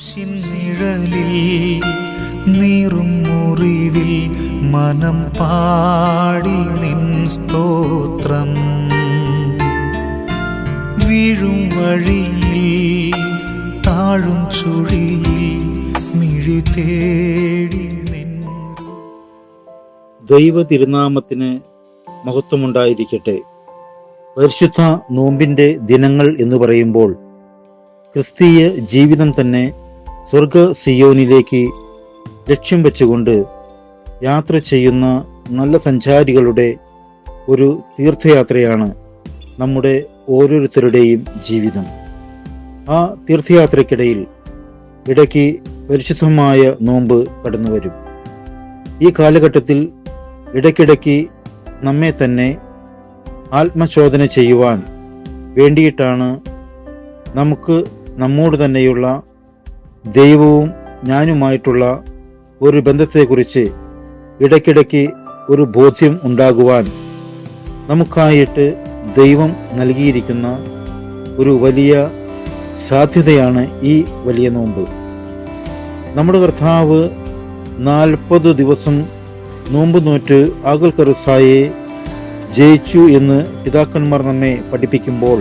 ക്രൂശിൻ നിഴലിൽ നീറും മുറിവിൽ മനം പാടി നിൻ സ്തോത്രം. വീഴും വഴിയിൽ താഴും ചുഴിയിൽ മിഴി തേടി ദൈവ തിരുനാമത്തിന് മഹത്വമുണ്ടായിരിക്കട്ടെ. പരിശുദ്ധ നോമ്പിന്റെ ദിനങ്ങൾ എന്ന് പറയുമ്പോൾ ക്രിസ്തീയ ജീവിതം തന്നെ സ്വർഗ സിയോനിലേക്ക് ലക്ഷ്യം വെച്ചുകൊണ്ട് യാത്ര ചെയ്യുന്ന നല്ല സഞ്ചാരികളുടെ ഒരു തീർത്ഥയാത്രയാണ് നമ്മുടെ ഓരോരുത്തരുടെയും ജീവിതം. ആ തീർത്ഥയാത്രയ്ക്കിടയിൽ ഇടയ്ക്ക് പരിശുദ്ധമായ നോമ്പ് കടന്നു വരും ഈ കാലഘട്ടത്തിൽ ഇടയ്ക്കിടയ്ക്ക് നമ്മെ തന്നെ ആത്മശോധന ചെയ്യുവാൻ വേണ്ടിയിട്ടാണ് നമുക്ക് നമ്മോട് തന്നെയുള്ള ദൈവവും ഞാനുമായിട്ടുള്ള ഒരു ബന്ധത്തെക്കുറിച്ച് ഇടയ്ക്കിടയ്ക്ക് ഒരു ബോധ്യം ഉണ്ടാകുവാൻ നമുക്കായിട്ട് ദൈവം നൽകിയിരിക്കുന്ന ഒരു വലിയ സാധ്യതയാണ് ഈ വലിയ നോമ്പ്. നമ്മുടെ കർത്താവ് നാൽപ്പത് ദിവസം നോമ്പ് നോറ്റ് ആകുൽ കറുസായെ ജയിച്ചു എന്ന് പിതാക്കന്മാർ നമ്മെ പഠിപ്പിക്കുമ്പോൾ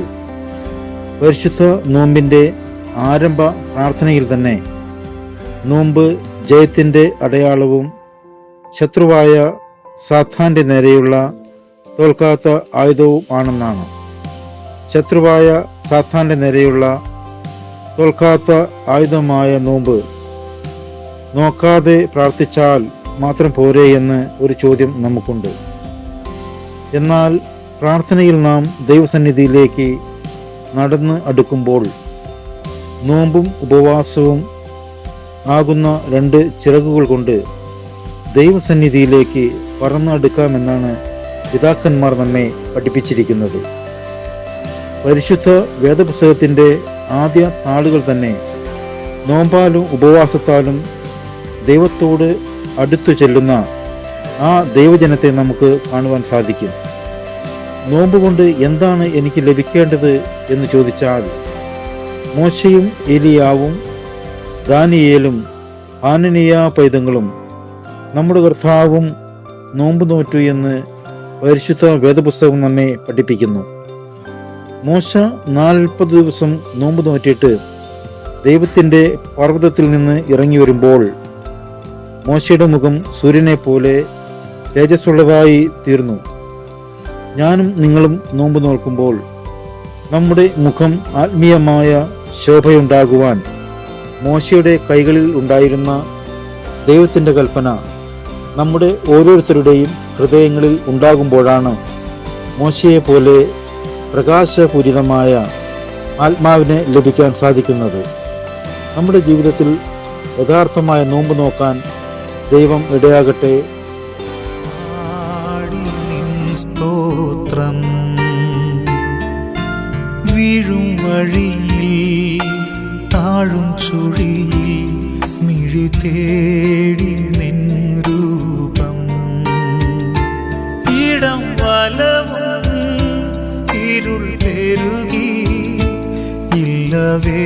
പരിശുദ്ധ നോമ്പിന്റെ ആരംഭ പ്രാർത്ഥനയിൽ തന്നെ. നോമ്പ് ജയത്തിന്റെ അടയാളവും ശത്രുവായ സാധാന്റെ നേരെയുള്ള തോൽക്കാത്ത ആയുധവും ആണെന്നാണ്. ശത്രുവായ സാധാന്റെ നേരെയുള്ള തോൽക്കാത്ത ആയുധമായ നോമ്പ് നോക്കാതെ പ്രാർത്ഥിച്ചാൽ മാത്രം പോരെ എന്ന് ഒരു ചോദ്യം നമുക്കുണ്ട്. എന്നാൽ പ്രാർത്ഥനയിൽ നാം ദൈവസന്നിധിയിലേക്ക് നടന്ന് അടുക്കുമ്പോൾ നോമ്പും ഉപവാസവും ആകുന്ന രണ്ട് ചിറകുകൾ കൊണ്ട് ദൈവസന്നിധിയിലേക്ക് പറന്നെടുക്കാമെന്നാണ് പിതാക്കന്മാർ നമ്മെ പഠിപ്പിച്ചിരിക്കുന്നത്. പരിശുദ്ധ വേദപുസ്തകത്തിന്റെ ആദ്യ നാളുകൾ തന്നെ നോമ്പാലും ഉപവാസത്താലും ദൈവത്തോട് അടുത്തു ചെല്ലുന്ന ആ ദൈവജനത്തെ നമുക്ക് കാണുവാൻ സാധിക്കും. നോമ്പുകൊണ്ട് എന്താണ് എനിക്ക് ലഭിക്കേണ്ടത് എന്ന് ചോദിച്ചാൽ മോശയും ഏലിയാവും ദാനിയേലും ആനനീയ പൈതങ്ങളും നമ്മുടെ കർത്താവും നോമ്പ് നോറ്റു എന്ന് പരിശുദ്ധ വേദപുസ്തകം നമ്മെ പഠിപ്പിക്കുന്നു. മോശ നാൽപ്പത് ദിവസം നോമ്പ് നോറ്റിയിട്ട് ദൈവത്തിന്റെ പർവതത്തിൽ നിന്ന് ഇറങ്ങി വരുമ്പോൾ മോശയുടെ മുഖം സൂര്യനെ പോലെ തേജസ്സുള്ളതായി തീർന്നു. ഞാനും നിങ്ങളും നോമ്പ് നോക്കുമ്പോൾ നമ്മുടെ മുഖം ആത്മീയമായ ശോഭയുണ്ടാകുവാൻ മോശയുടെ കൈകളിൽ ഉണ്ടായിരുന്ന ദൈവത്തിന്റെ കൽപ്പന നമ്മുടെ ഓരോരുത്തരുടെയും ഹൃദയങ്ങളിൽ ഉണ്ടാകുമ്പോഴാണ് മോശയെ പോലെ പ്രകാശപൂരിതമായ ആത്മാവിനെ ലഭിക്കാൻ സാധിക്കുന്നത്. നമ്മുടെ ജീവിതത്തിൽ യഥാർത്ഥമായ നോമ്പ് നോക്കാൻ ദൈവം ഇടയാകട്ടെ. സ്തോത്രം വീഴും വഴിയിൽ താഴും ചുഴിയിൽ മിഴി തേടി നിൻ രൂപം ഇടം വലവും ഇരുൾ പെരുകി ഇല്ലവേ